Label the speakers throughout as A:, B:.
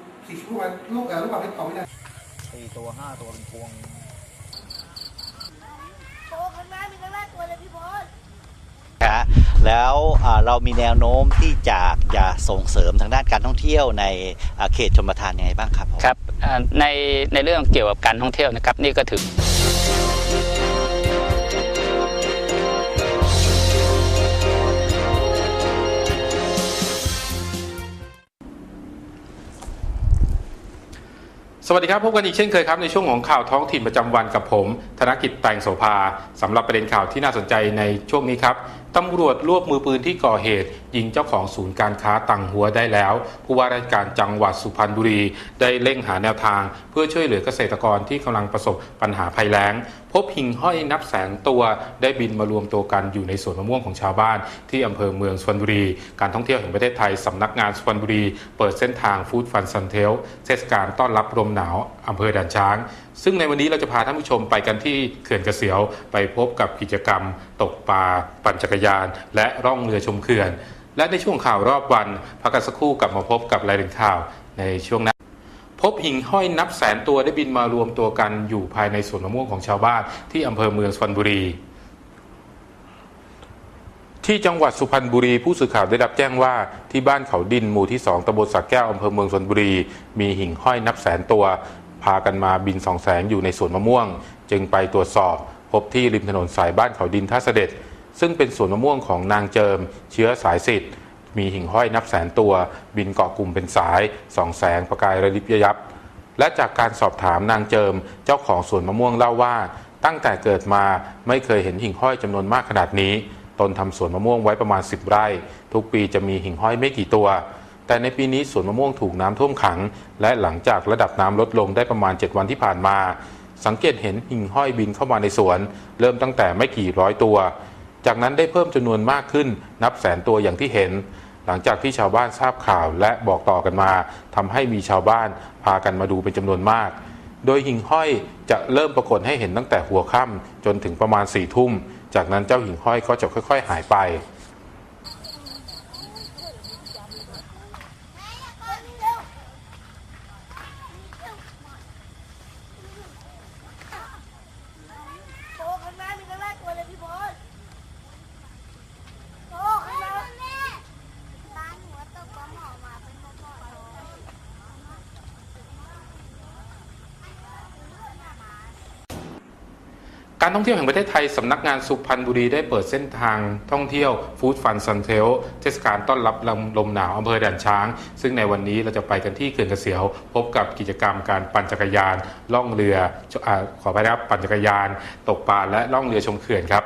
A: 40คิว40ลูกบาศก์ลูกเอ่อลูกบาศก์เมตรต่อวินาที
B: สี่ตัวห้าตัวเป็นพวง
C: โตข้างหน้ามีข้างหน้าตัวเลยพี่บอส
B: นะฮะแล้วอ่าเรามีแนวโน้มที่จะจะส่งเสริมทางด้านการท่องเที่ยวในอ่าเขตชมประทานยังไงบ้างครับผม
D: ครับอ่าในในเรื่องเกี่ยวกับการท่องเที่ยวนะครับนี่ก็ถือ
E: วัสดีครับพบกันอีกเช่นเคยครับในช่วงของข่าวท้องถิ่นประจำวันกับผม ธนกิจแตงโสภาสำหรับประเด็นข่าวที่น่าสนใจในช่วงนี้ครับ ตำรวจรวบมือปืนที่ก่อเหตุ ยิงเจ้าของศูนย์การค้าตังหัวได้แล้ว ผู้ว่าราชการจังหวัดสุพรรณบุรี ได้เร่งหาแนวทาง เพื่อช่วยเหลือเกษตรกรที่กำลังประสบปัญหาภัยแล้ง พบหิ่งห้อยนับแสนตัวได้บินมารวมตัวกันอยู่ในสวนมะม่วงของชาวบ้าน ที่อำเภอเมืองสุพรรณบุรี การท่องเที่ยวแห่งประเทศไทยสำนักงานสุพรรณบุรี เปิดเส้นทางฟู้ดฟันซันเทลเทศกาลต้อนรับลมหนาวอำเภอด่านช้าง ซึ่งในวันนี้เราจะพาท่านผู้ชมไปกันที่เขื่อนเกษียว ไปพบกับกิจกรรม ตกปลาปั่นจักรยาน และร่องเรือชมเขื่อน และในช่วงข่าวรอบวันพักกันสักครู่กลับมาพบกับรายละเอียดข่าวในช่วงหน้าพบหิ่งห้อยนับแสนตัวได้บินมารวมตัวกันอยู่ภายในสวนมะม่วงของชาวบ้านที่อำเภอเมืองสุพรรณบุรี ที่จังหวัดสุพรรณบุรีผู้สื่อข่าวได้รับแจ้งว่าที่บ้านเขาดินหมู่ที่ 2ตำบลสักแก้วอำเภอเมืองสุพรรณบุรี มีหิ่งห้อยนับแสนตัว พากันมาบินสองแสงอยู่ในสวนมะม่วง จึงไปตรวจสอบ พบที่ริมถนนสายบ้านเขาดินท่าเสด็จ ซึ่งเป็นสวนมะม่วงของนางเจิม เชื้อสายสิทธิ์มีหิ่งห้อยนับแสนตัว บินเกาะกลุ่มเป็นสายสองแสงประกายระลิบยับ และจากการสอบถามนางเจิมเจ้าของสวนมะม่วงเล่าว่า ตั้งแต่เกิดมาไม่เคยเห็นหิ่งห้อยจำนวนมากขนาดนี้ ตนทำสวนมะม่วงไว้ประมาณ 10 ไร่ ทุกปีจะมีหิ่งห้อยไม่กี่ตัว แต่ในปีนี้สวนมะม่วงถูกน้ำท่วมขัง และหลังจากระดับน้ำลดลงได้ประมาณ 7 วันที่ผ่านมา สังเกตเห็นหิ่งห้อยบินเข้ามาในสวน เริ่มตั้งแต่ไม่กี่ร้อยตัว จากนั้นได้เพิ่มจำนวนมากขึ้น นับแสนตัวอย่างที่เห็น หลังจากที่ชาวบ้านทราบข่าวและบอกต่อกันมาทำให้มีชาวบ้านพากันมาดูเป็นจำนวนมาก โดยหิ่งห้อยจะเริ่มปรากฏให้เห็นตั้งแต่หัวค่ำจนถึงประมาณสี่ทุ่ม จากนั้นเจ้าหิ่งห้อยก็จะค่อย ๆ หายไป
C: โตข้างหน้ามีข้างหน้าตัวเลยพี่บอสโตข้างหน้าร้านหัวตกปลาหมอมาเป็นปลาหมอ
E: การท่องเที่ยวแห่งประเทศไทยสำนักงานสุพรรณบุรีได้เปิดเส้นทางท่องเที่ยวฟู้ดฟันซันเทลเทศกาลต้อนรับลมลมหนาวอำเภอด่านช้าง ซึ่งในวันนี้เราจะไปกันที่เขื่อนเกษียว พบกับกิจกรรมการปั่นจักรยาน ล่องเรืออขอไปนะครับปั่นจักรยาน ตกปลาและล่องเรือชมเขื่อนครับ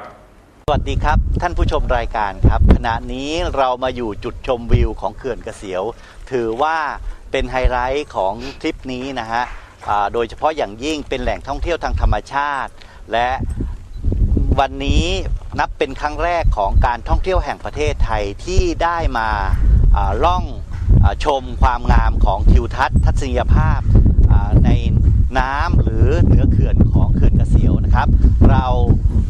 B: สวัสดีครับท่านผู้ชมรายการครับ ขณะนี้เรามาอยู่จุดชมวิวของเขื่อนเกษียว ถือว่าเป็นไฮไลท์ของทริปนี้นะฮะโดยเฉพาะอย่างยิ่งเป็นแหล่งท่องเที่ยวทางธรรมชาติ และวันนี้นับเป็นครั้งแรกของการท่องเที่ยวแห่งประเทศไทยที่ได้มาล่องอชมความงามของทิวทัศน์ทัศนียภาพในน้ำหรือเหนือเขื่อนของเขื่อนกระเกษียวนะครับ เรา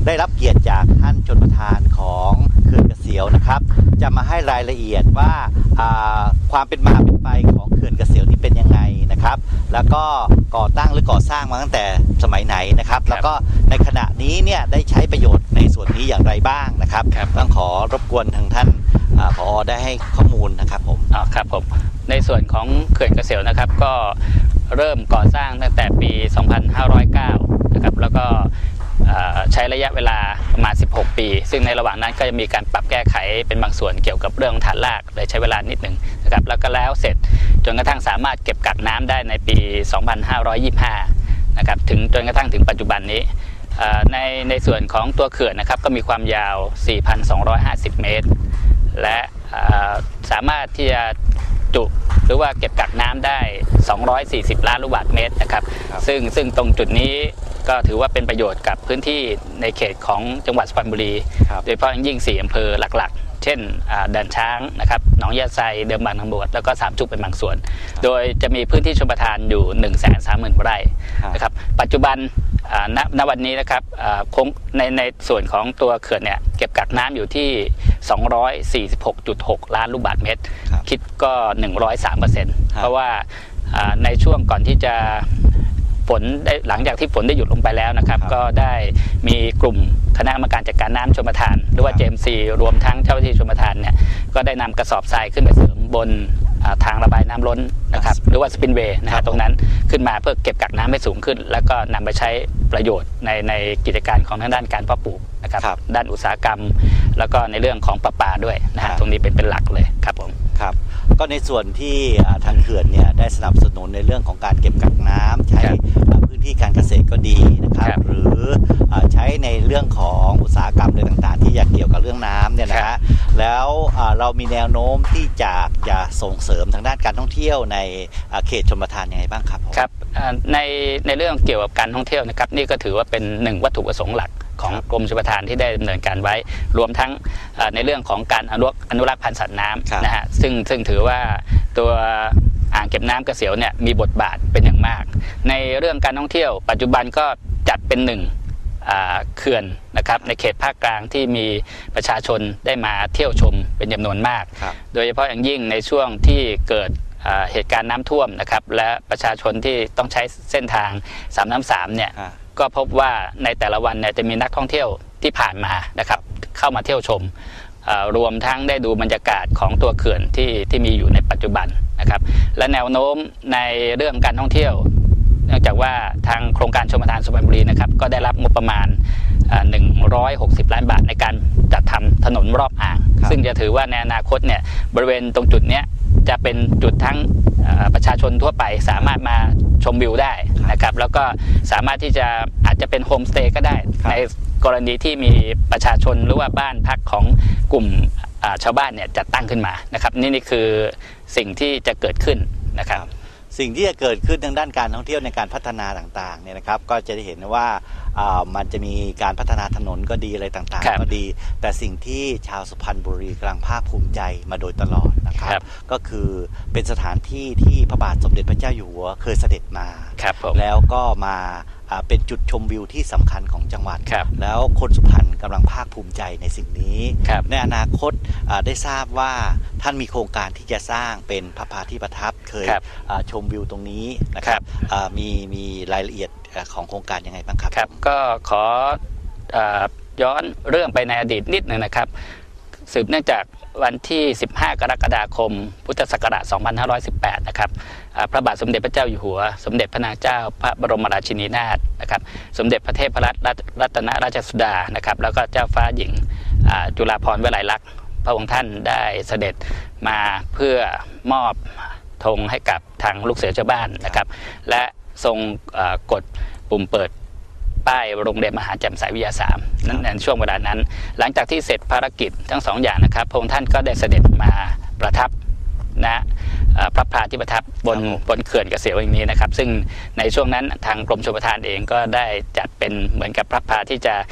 B: ได้รับเกียรติจากท่านชนประธานของเขื่อนกระเกษียวนะครับ จะมาให้รายละเอียดว่าความเป็นมาเป็นไปของเขื่อนกระเกษียวนี่เป็นยังไง นะครับ แล้วก็ก่อตั้งหรือก่อสร้างมาตั้งแต่สมัยไหนนะครับ แล้วก็ในขณะนี้เนี่ยได้ใช้ประโยชน์ในส่วนนี้อย่างไรบ้างนะครับ
D: ครับ
B: ต้องขอรบกวนทางท่านอาผอได้ให้ข้อมูลนะครับผม
D: อ่าครับผมในส่วนของเขื่อนเกษตรนะครับ ก็เริ่มก่อสร้างตั้งแต่ปี 2509 นะครับ แล้วก็อ่าใช้ระยะเวลาประมาณ 16 ปี ซึ่งในระหว่างนั้นก็จะมีการปรับแก้ไขเป็นบางส่วนเกี่ยวกับเรื่องของฐานรากเลยใช้เวลานิดหนึ่ง นะครับแล้วก็แล้วเสร็จจนกระทั่งสามารถเก็บกักน้ำได้ในปี 2525 นะครับถึงจนกระทั่งถึงปัจจุบันนี้เอ่อในในส่วนของตัวเขื่อนนะครับก็มีความยาว 4,250 เมตร และเอ่อสามารถที่จะจุหรือว่าเก็บกักน้ำได้ 240 ล้านลูกบาศก์เมตรนะครับ
B: ครับ
D: ซึ่งซึ่งตรงจุดนี้ก็ถือว่าเป็นประโยชน์กับพื้นที่ในเขตของจังหวัดสุพรรณบุรี
B: ครับ
D: โดยเฉพาะอย่างยิ่ง 4 อำเภอหลักๆ เช่นอ่าด่านช้างนะครับหนองยาไซเดิมบางนางบวชแล้วก็สามจุกเป็นบางส่วน โดยจะมีพื้นที่ชมประทานอยู่1 3 0 0 0 0ไร่
B: ครับ
D: นะครับปัจจุบันอ่าณณวันนี้นะครับอ่าคงในในส่วนของตัวเขื่อนเนี่ยเก็บกักน้ำอยู่ที่ 246.6 ล้านลูกบาศก์เมตร
B: ครับ
D: คิดก็ 103เปอร์เซ็นต์
B: ครับ
D: เพราะว่าอ่าในช่วงก่อนที่จะ ฝนได้หลังจากที่ฝนได้หยุดลงไปแล้วนะครับ
B: ครับ
D: ก็ได้มีกลุ่มคณะกรรมการจัดการน้ำชมประทาน หรือว่า
B: ครับ
D: JMC รวมทั้งเจ้าหน้าที่ชมประทานเนี่ยก็ได้นำกระสอบทรายขึ้นไปเสริมบนอ่าทางระบายน้ำล้นนะครับหรือว่าสปินเวย์นะ
B: ครั
D: ฮะ
B: บ
D: ตรงนั้นขึ้นมาเพื่อเก็บกักน้ำให้สูงขึ้น แล้วก็นำไปใช้ประโยชน์ในในกิจการของทางด้านการเพาะปลูกนะครับ
B: ครับ
D: ด้านอุตสาหกรรม แล้วก็ในเรื่องของประปาด้วยนะ
B: ครั
D: ฮะ
B: บ
D: ตรงนี้เป็นเป็นหลักเลยครับผม
B: ครับ ก็ในส่วนที่อ่าทางเขื่อนเนี่ยได้สนับสนุนในเรื่องของการเก็บกักน้ำใช้
D: ครับ
B: อ่าพื้นที่การเกษตรก็ดีนะครับ
D: ครับ
B: หรืออ่า ใช้ในเรื่องของอุตสาหกรรมอะไรต่างๆ ที่อยากเกี่ยวกับเรื่องน้ำเนี่ยนะ
D: ครั
B: ฮะ
D: บ
B: แล้วอ่าเรามีแนวโน้มที่จะจะส่งเสริมทางด้านการท่องเที่ยวในอ่าเขตชมประทานยังไงบ้างครับผม
D: ครับอ่าในในเรื่องเกี่ยวกับการท่องเที่ยวนะครับนี่ก็ถือว่าเป็นหนึ่งวัตถุประสงค์หลักของกรมชลประทานที่ได้ดำเนินการไว้ รวมทั้งอ่าในเรื่องของการอนุรักษ์อนุรักษ์พันธุ์สัตว์น้
B: ครับำ
D: นะฮะซึ่งซึ่งถือว่าตัวอ่างเก็บน้ำเกษียวเนี่ยมีบทบาทเป็นอย่างมาก ในเรื่องการท่องเที่ยว ปัจจุบันก็จัดเป็นหนึ่งอ่า เขื่อนนะครับในเขตภาคกลางที่มีประชาชนได้มาเที่ยวชมเป็นจำนวนมาก
B: ครับ
D: โดยเฉพาะอย่างยิ่งในช่วงที่เกิดอ่าเหตุการณ์น้ำท่วมนะครับและประชาชนที่ต้องใช้เส้นทางสามน้ำสามเนี่ย
B: ฮะ
D: ก็พบว่าในแต่ละวันเนี่ยจะมีนักท่องเที่ยวที่ผ่านมานะครับเข้ามาเที่ยวชมอ่ารวมทั้งได้ดูบรรยากาศของตัวเขื่อนที่ที่มีอยู่ในปัจจุบันนะครับและแนวโน้มในเรื่องการท่องเที่ยว เนื่องจากว่าทางโครงการชมประทานสุพรรณบุรีนะครับก็ได้รับงบประมาณอ่า160 ล้านบาทในการจัดทำถนนรอบอ่าง
B: ครับ
D: ซึ่งจะถือว่าในอนาคตเนี่ยบริเวณตรงจุดเนี้ยจะเป็นจุดทั้งอ่าประชาชนทั่วไปสามารถมาชมวิวได้นะครับแล้วก็สามารถที่จะอาจจะเป็นโฮมสเตย์ก็ได้
B: ครับ
D: ในกรณีที่มีประชาชนหรือว่าบ้านพักของกลุ่มอ่าชาวบ้านเนี่ยจัดตั้งขึ้นมานะครับนี่นี่คือสิ่งที่จะเกิดขึ้นนะครับ
B: สิ่งที่จะเกิดขึ้นทางด้านการท่องเที่ยวในการพัฒนาต่างๆเนี่ยนะครับ ก็จะได้เห็นว่า มันจะมีการพัฒนาถนนก็ดีอะไรต่าง
D: ครับ
B: ๆก็ดี แต่สิ่งที่ชาวสุพรรณบุรีกำลังภาคภูมิใจมาโดยตลอดนะครับ
D: ครับ
B: ก็คือเป็นสถานที่ที่พระบาทสมเด็จพระเจ้าอยู่หัวเคยเสด็จมา
D: ครับผม
B: แล้วก็มาอ่าเป็นจุดชมวิวที่สำคัญของจังหวัด
D: ครับ
B: แล้วคนสุพรรณกำลังภาคภูมิใจในสิ่งนี้
D: ครับ
B: ในอนาคตอ่าได้ทราบว่าท่านมีโครงการที่จะสร้างเป็นพระพาที่ประทับเคย
D: ครับ
B: อ่าชมวิวตรงนี้นะครับอ่ามีมีรายละเอียดอ่า ของโครงการยังไงบ้างครับ
D: ครับ ก็ขออย้อนเรื่องไปในอดีตนิดหนึ่งนะครับ สืบเนื่องจากวันที่ 15 กรกฎาคม พุทธศักราช 2518 นะครับ พระบาทสมเด็จพระเจ้าอยู่หัว สมเด็จพระนางเจ้า พระบรมราชินีนาถ นะครับ สมเด็จพระเทพรัตนรัตนราชสุดา นะครับ แล้วก็เจ้าฟ้าหญิงจุฬาภรณ์วลัยลักษณ์ พระองค์ท่านได้เสด็จมาเพื่อมอบธงให้กับทางลูกเสือชาวบ้านนะครับ และ ทรงเอ่อกดปุ่มเปิดป้ายโรงเรียนมหาแจ่มใสวิทยาสามนั้นในช่วงเวลานั้น หลังจากที่เสร็จภารกิจทั้งสองอย่างนะครับพระองค์ท่านก็ได้เสด็จมาประทับนะเอ่อพระพลาที่ประทับบน
B: ครับผม
D: บนเขื่อนเกษวอย่างนี้นะครับ ซึ่งในช่วงนั้นทางกรมชลประทานเองก็ได้จัดเป็นเหมือนกับพระพลาที่จะเอ่อ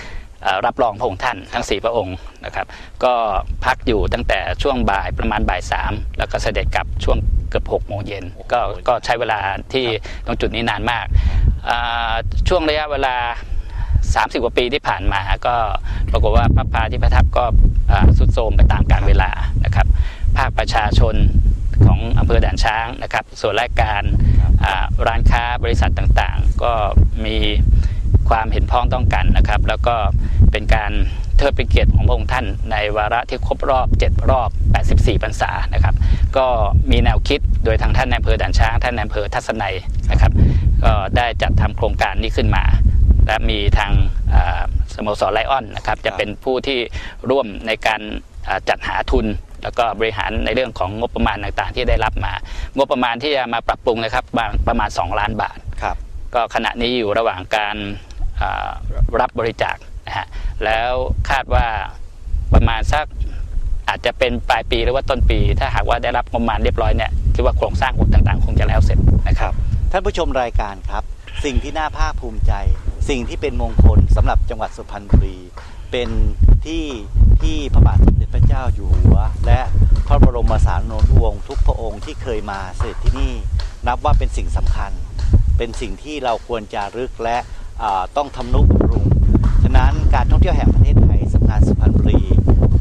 D: รับรองพระองค์ท่านทั้งสี่พระองค์นะครับ ก็พักอยู่ตั้งแต่ช่วงบ่ายประมาณบ่ายสามแล้วก็เสด็จกลับช่วงเกือบหกโมงเย็นก็ก็ใช้เวลาที่ตรงจุดนี้นานมากอ่าช่วงระยะเวลา 30 กว่าปีที่ผ่านมาก็ปรากฏว่าพระพาที่ประทับก็อ่าสุดโทรมไปตามกาลเวลานะครับ ภาคประชาชนของอำเภอด่านช้างนะครับ ส่วนราชการอ่าร้านค้าบริษัทต่างๆ ก็มี ความเห็นพ้องต้องกันนะครับ แล้วก็เป็นการเทิดเป็นเกียรติของพระองค์ท่านในวาระที่ครบรอบ 7 รอบ 84พรรษานะครับ ก็มีแนวคิดโดยทางท่านในายอำเภอด่านช้างท่านในายอำเภอทัศนัยนะครับ ก็ได้จัดทำโครงการนี้ขึ้นมา และมีทางอ่าสโมสรไลออนนะครับ จะเป็นผู้ที่ร่วมในการอ่าจัดหาทุนแล้วก็บริหารในเรื่องของงบประมาณต่างๆ ที่ได้รับมา งบประมาณที่จะมาปรับปรุงนะครับประมาณประมาณ2ล้านบาท
B: ครับ
D: ก็ขณะนี้อยู่ระหว่างการอ่า รับบริจาคนะฮะแล้วคาดว่าประมาณสักอาจจะเป็นปลายปีหรือว่าต้นปี ถ้าหากว่าได้รับงบประมาณเรียบร้อยเนี่ยคิดว่าโครงสร้างอุดต่างๆ คงจะแล้วเสร็จนะครับ
B: ท่านผู้ชมรายการครับ สิ่งที่น่าภาคภูมิใจ สิ่งที่เป็นมงคลสำหรับจังหวัดสุพรรณบุรี เป็นที่ที่พระบาทสมเด็จพระเจ้าอยู่หัว และพระบรมสารีริวงศ์ทุกพระองค์ที่เคยมาเสด็จที่นี่ นับว่าเป็นสิ่งสำคัญ เป็นสิ่งที่เราควรจะรึกและ ต้องทำนุบำรุง ฉะนั้นการท่องเที่ยวแห่งประเทศไทยสำนักสุพรรณบุรี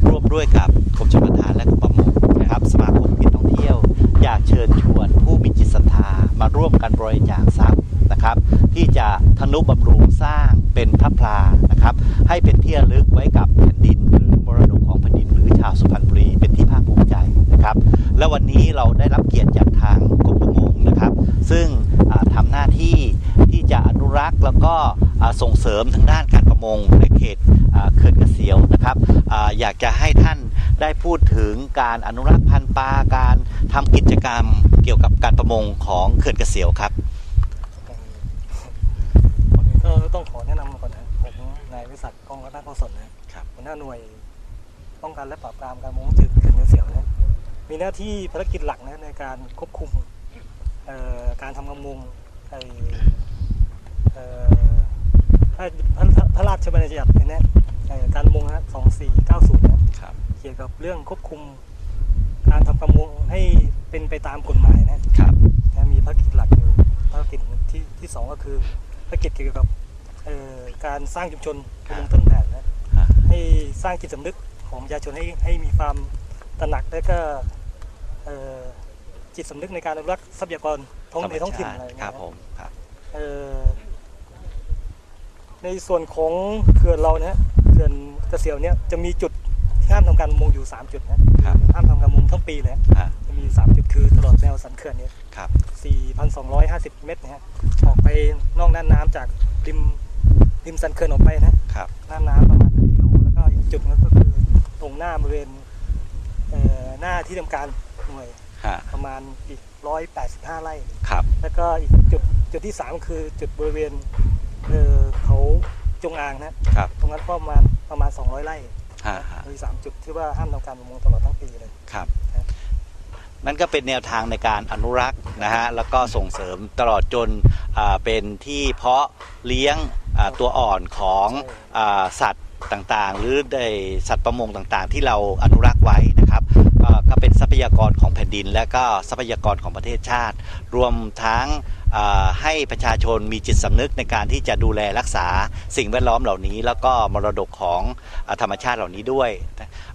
B: ร่วมด้วยกับกรมชลประทานและกรมประมงนะครับสมาคมกิจท่องเที่ยว อยากเชิญชวนผู้มีจิตศรัทธามาร่วมกันบริจาคทรัพย์นะครับ ที่จะทนุบำรุงสร้างเป็นพระพลานะครับ ให้เป็นที่ระลึกไว้กับแผ่นดินหรือมรดกของแผ่นดินหรือชาวสุพรรณบุรีเป็นที่ภาคภูมิใจนะครับ และวันนี้เราได้รับเกียรติจากทาง นะครับ ซึ่งอ่าทำหน้าที่ที่จะอนุรักษ์แล้วก็อ่าส่งเสริมทางด้านการประมงในเขตอ่าเขื่อนเกษียวนะครับอาอยากจะให้ท่านได้พูดถึงการอนุรักษ์พันธุ์ปลาการทำกิจกรรมเกี่ยวกับการประมงของเขื่อนเกษียวครับ
F: ก่อนอื่นก็ต้องขอแนะนำก่อนนะผมนายวิศักดิ์กองรัตนโกศลนะครับหัวหน้าหน่วยป้องกันและปราบปรามการมงจืดเขื่อนเสียวนะมีหน้าที่ภารกิจหลักนะในการควบคุมเอ่อ การทำประมงไอ้เอ่อพระพระพระราชบัญญัติเนี่ยเอ่อการประมงนะ2490นะครับเกี่ยวกับเรื่องควบคุม การทำประมงให้เป็นไปตามกฎหมายนะ
B: ครับ
F: นะมีภารกิจหลักอยู่ภารกิจที่ที่สองก็คือภารกิจเกี่ยวกับเอ่อการสร้างชุมชนประมงต้นแบบนะ
B: อ่า
F: ให้สร้างจิตสำนึกของประชาชนให้ให้มีความตระหนักและก็เอ่อ จิตสำนึกในการอนุรักษ์ทรัพยากรท้องในท้องถิ่นอะไรอย่าง
B: ค
F: เงี้
B: รั
F: ย
B: บ
F: นะ
B: ผมครับ
F: เอ่อในส่วนของเขื่อนเราเนี่ยเขื่อนเกษียวเนี่ยจะมีจุดที่ห้ามทำการประมงอยู่ 3 จุดนะครับห้ามทำการประมงทั้งปีเลย
B: อ่า
F: จะมี 3 จุดคือตลอดแนวสันเขื่อนเนี่ย
B: ครับ
F: 4,250 เมตรนะฮะออกไปนอกน่านน้ำจากริมริมสันเขื่อนออกไปนะครับน่านน้ำประมาณ1กิโลแล้วก็อีกจุดนึงก็คือตรงหน้าบริเวณเอ่อหน้าที่ทำการหน่วย
B: ฮะ
F: ประมาณอีก 185 ไร่
B: ครับ
F: แล้วก็อีกจุดจุดที่ 3 คือจุดบริเวณเอ่อเขาจงอางนะครับ ตรงนั้นก็ประมาณประมาณ 200 ไร่
B: ฮะฮะ
F: มีสามจุดที่ว่าห้ามทำการประมงตลอดทั้งปีเลย
B: ครับ
F: ครับ
B: นั่นก็เป็นแนวทางในการอนุรักษ์นะฮะ แล้วก็ส่งเสริมตลอดจนอ่าเป็นที่เพาะเลี้ยงอ่าตัวอ่อนของอาสัตว์ต่างๆ หรือได้สัตว์ประมงต่างๆ ที่เราอนุรักษ์ไว้นะครับ ก็เป็นทรัพยากรของแผ่นดิน และก็ทรัพยากรของประเทศชาติ รวมทั้งให้ประชาชนมีจิตสำนึกในการที่จะดูแลรักษาสิ่งแวดล้อมเหล่านี้ แล้วก็มรดกของอธรรมชาติเหล่านี้ด้วย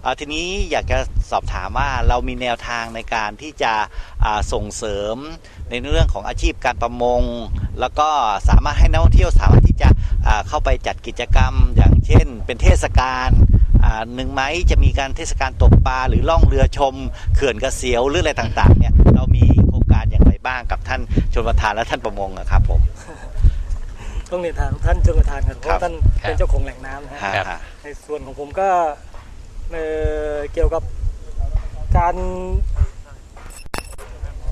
B: อ่าทีนี้อยากจะสอบถามว่าเรามีแนวทางในการที่จะส่งเสริมในเรื่องของอาชีพการประมง แล้วก็สามารถให้นักท่องเที่ยวสามารถที่จะเข้าไปจัดกิจกรรม อย่างเช่น เป็นเทศกาล หนึ่งไหมจะมีการเทศกาลตกปลาหรือล่องเรือชมเขื่อนกระเสียวหรืออะไรต่างๆเนี่ยเรามีโครงการอย่างไรบ้างกับท่านชนประธานและท่านประมงอะครับผม
F: ต้องเรียนทางท่านชนประธานครับเพ
B: ครับ
F: ราะท่านเป็นเจ้าของแหล่งน้ำนะฮะ
B: ฮะ
D: ครับ
B: ฮะ
F: ในส่วนของผมก็เอ่อเกี่ยวกับการ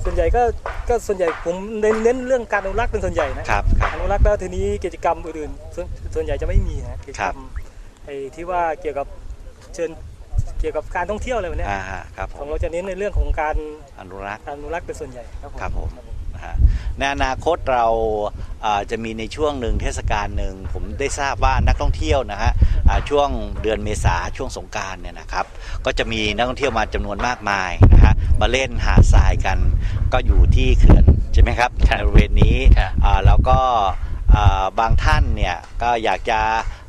F: ส่วนใหญ่ก็ก็ส่วนใหญ่ผมเน้นเน้นเรื่องการอนุรักษ์เป็นส่วนใหญ่นะครับ
B: ครับ
F: อนุรักษ์แล้วทีนี้กิจกรรมอื่นๆส่วนส่วนใหญ่จะไม่มีนะกิจกรรมไอ้ที่ว่าเกี่ยวกับเชิญเกี่ยวกับการท่องเที่ยวอะไรแบบเนี้ย
B: อ่าฮะครับผ
F: ของ
B: ม
F: เราจะเน้นในเรื่องของการ
B: อนุรักษ์
F: อนุรักษ์เป็นส่วนใหญ่ครับผม
B: ครับผม นะฮะในอนาคตเราอ่าจะมีในช่วงหนึ่งเทศกาลหนึ่งผมได้ทราบว่านักท่องเที่ยวนะฮะอ่าช่วงเดือนเมษาช่วงสงกรารเนี่ยนะครับก็จะมีนักท่องเที่ยวมาจำนวนมากมายนะฮะมาเล่นหาดทรายกันก็อยู่ที่เขื่อนใช่ไหมครับ
D: ครับ
B: ในบริเวณนี้
D: ครับ
B: อ่าแล้วก็อ่าบางท่านเนี่ยก็อยากจะ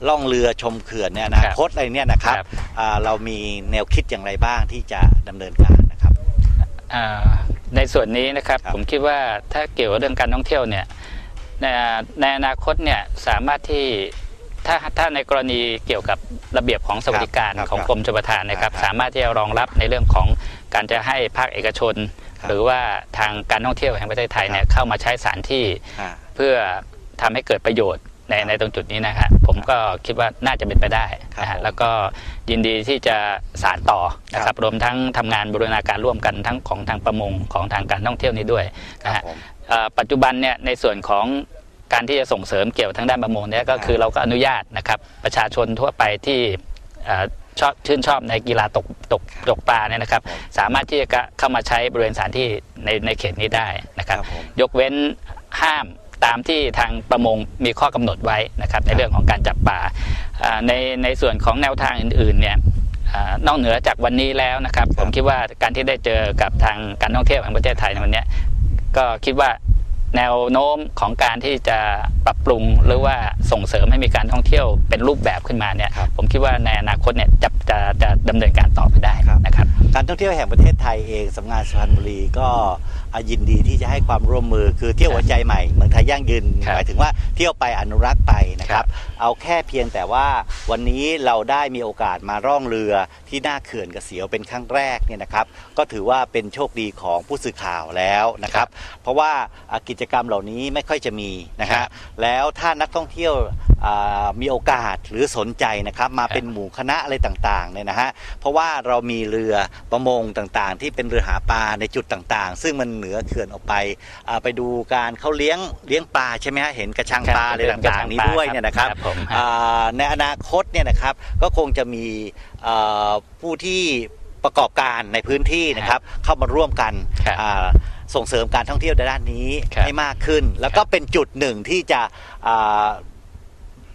B: ล่องเรือชมเขื่อนเนี่ยอนาคตอะไรเนี่ยนะครับ
D: ครับ
B: อ่าเรามีแนวคิดอย่างไรบ้างที่จะดำเนินการนะครับ
D: อ่าในส่วนนี้นะครับ
B: ครับ
D: ผมคิดว่าถ้าเกี่ยวกับเรื่องการท่องเที่ยวเนี่ยในในอนาคตเนี่ยสามารถที่ถ้าถ้าในกรณีเกี่ยวกับระเบียบของสวัสดิการ
B: ครับ
D: ของ
B: ครับ
D: กรมชลประทานนะครับ
B: ครับ
D: สามารถที่จะรองรับในเรื่องของการจะให้ภาคเอกชน
B: ครับ
D: หรือว่าทางการท่องเที่ยวแห่งประเทศไทยเนี่ยเข้ามาใช้สถานที่
B: อ่า
D: เพื่อทำให้เกิดประโยชน์ ในในตรงจุดนี้นะฮะผมก็คิดว่าน่าจะเป็นไปได้
B: ครับ
D: นะฮะ
B: ผม
D: แล้วก็ยินดีที่จะสานต่อนะค
B: ครั
D: รับบรวมทั้งทำงานบริณาการร่วมกันทั้งของทางประมงของทางการท่องเที่ยวนี้ด้วย
B: ครั
D: นะ
B: บ
D: ฮะ
B: ผม
D: เอ่อปัจจุบันเนี่ยในส่วนของการที่จะส่งเสริมเกี่ยวทางด้านประมงเนี่ยก็คือเราก็อนุญาตนะครับประชาชนทั่วไปที่เอ่อชอบชื่นชอบในกีฬาตกตกตกปลาเนี่ยนะครับ สามารถที่จะเข้ามาใช้บริเวณสถานที่ในในเขตนี้ได้นะครับ
B: ครับผม
D: ยกเว้นห้าม ตามที่ทางประมงมีข้อกำหนดไว้นะครับในเรื่องของการจับปลาอ่าในในส่วนของแนวทางอื่นๆเนี่ยอ่านอกเหนือจากวันนี้แล้วนะครับ ผมคิดว่าการที่ได้เจอกับทางการท่องเที่ยวแห่งประเทศไทยในวันเนี้ยก็คิดว่าแนวโน้มของการที่จะปรับปรุงหรือว่าส่งเสริมให้มีการท่องเที่ยวเป็นรูปแบบขึ้นมาเนี่ย
B: ครับ
D: ผมคิดว่าในอนาคตเนี่ยจะจะจะดำเนินการต่อไปได้นะครับ
B: การท่องเที่ยวแห่งประเทศไทยเองสำนักงานสุพรรณบุรีก็อะ ยินดีที่จะให้ความร่วมมือคือเที่ยวหัวใจใหม่เมืองไทยยั่งยืน
D: ครับ
B: หมายถึงว่าเที่ยวไปอนุรักษ์ไปนะค
D: ครั
B: รับ
D: บ
B: เอาแค่เพียงแต่ว่าวันนี้เราได้มีโอกาสมาร่องเรือที่หน้าเขื่อนกระเสียวเป็นครั้งแรกเนี่ยนะครับ ก็ถือว่าเป็นโชคดีของผู้สื่อข่าวแล้วนะครับ เพราะว่าอะกิจกรรมเหล่านี้ไม่ค่อยจะมีนะค
D: ครั
B: รับบแล้วถ้านักท่องเที่ยวอ่า มีโอกาสหรือสนใจนะครับมาเป็นหมู่คณะอะไรต่างๆเนี่ยนะฮะเพราะว่าเรามีเรือประมงต่างๆ ที่เป็นเรือหาปลาในจุดต่างๆ ซึ่งมันเหนือเขื่อนออกไปอ่าไปดูการเขาเลี้ยงเลี้ยงปลาใช่ไหมฮะเห็นกระชังปลาอะไรต่างๆ นี้ด้วยเนี่ยนะครับ
D: ครับผม
B: อ่าในอนาคตเนี่ยนะครับก็คงจะมีเอ่อผู้ที่ประกอบการในพื้นที่นะครับเข้ามาร่วมกัน
D: ครับ
B: อ่าส่งเสริมการท่องเที่ยวในด้านนี้
D: ครับ
B: ให้มากขึ้น แล้วก็เป็นจุดหนึ่งที่จะอ่า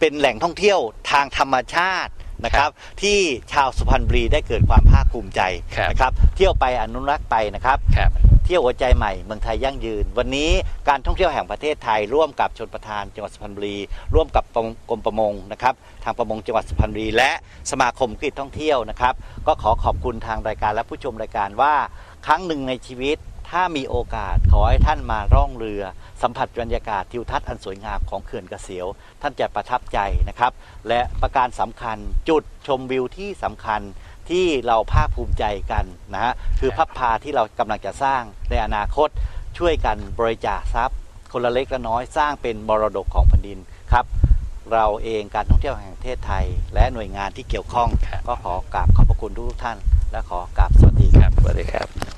B: เป็นแหล่งท่องเที่ยวทางธรรมชาตินะครับ ที่ชาวสุพรรณบุรีได้เกิดความภาคภูมิใจ
D: ครับ
B: นะครับ เที่ยวไปอนุรักษ์ไปนะครับ
D: ครับ
B: เที่ยวหัวใจใหม่เมืองไทยยั่งยืน วันนี้การท่องเที่ยวแห่งประเทศไทย ร่วมกับชนประทานจังหวัดสุพรรณบุรี ร่วมกับประมงกรมประมงนะครับ ทางประมงจังหวัดสุพรรณบุรี และสมาคมกิจท่องเที่ยวนะครับ ก็ขอขอบคุณทางรายการและผู้ชมรายการว่าครั้งหนึ่งในชีวิต ถ้ามีโอกาสขอให้ท่านมาร่องเรือ สัมผัสบรรยากาศทิวทัศน์อันสวยงามของเขื่อนกระเสียว ท่านจะประทับใจนะครับ และประการสำคัญจุดชมวิวที่สำคัญที่เราภาคภูมิใจกันนะฮะคือพับพาที่เรากำลังจะสร้างในอนาคตช่วยกันบริจาคทรัพย์ คนละเล็กละน้อยสร้างเป็นมรดกของแผ่นดินครับเราเองการท่องเที่ยวแห่งประเทศไทย และหน่วยงานที่เกี่ยวข้อง ก็ขอกราบขอบพระคุณทุกท่าน และขอกราบสวัสดี
D: ครับสวัสดีครับ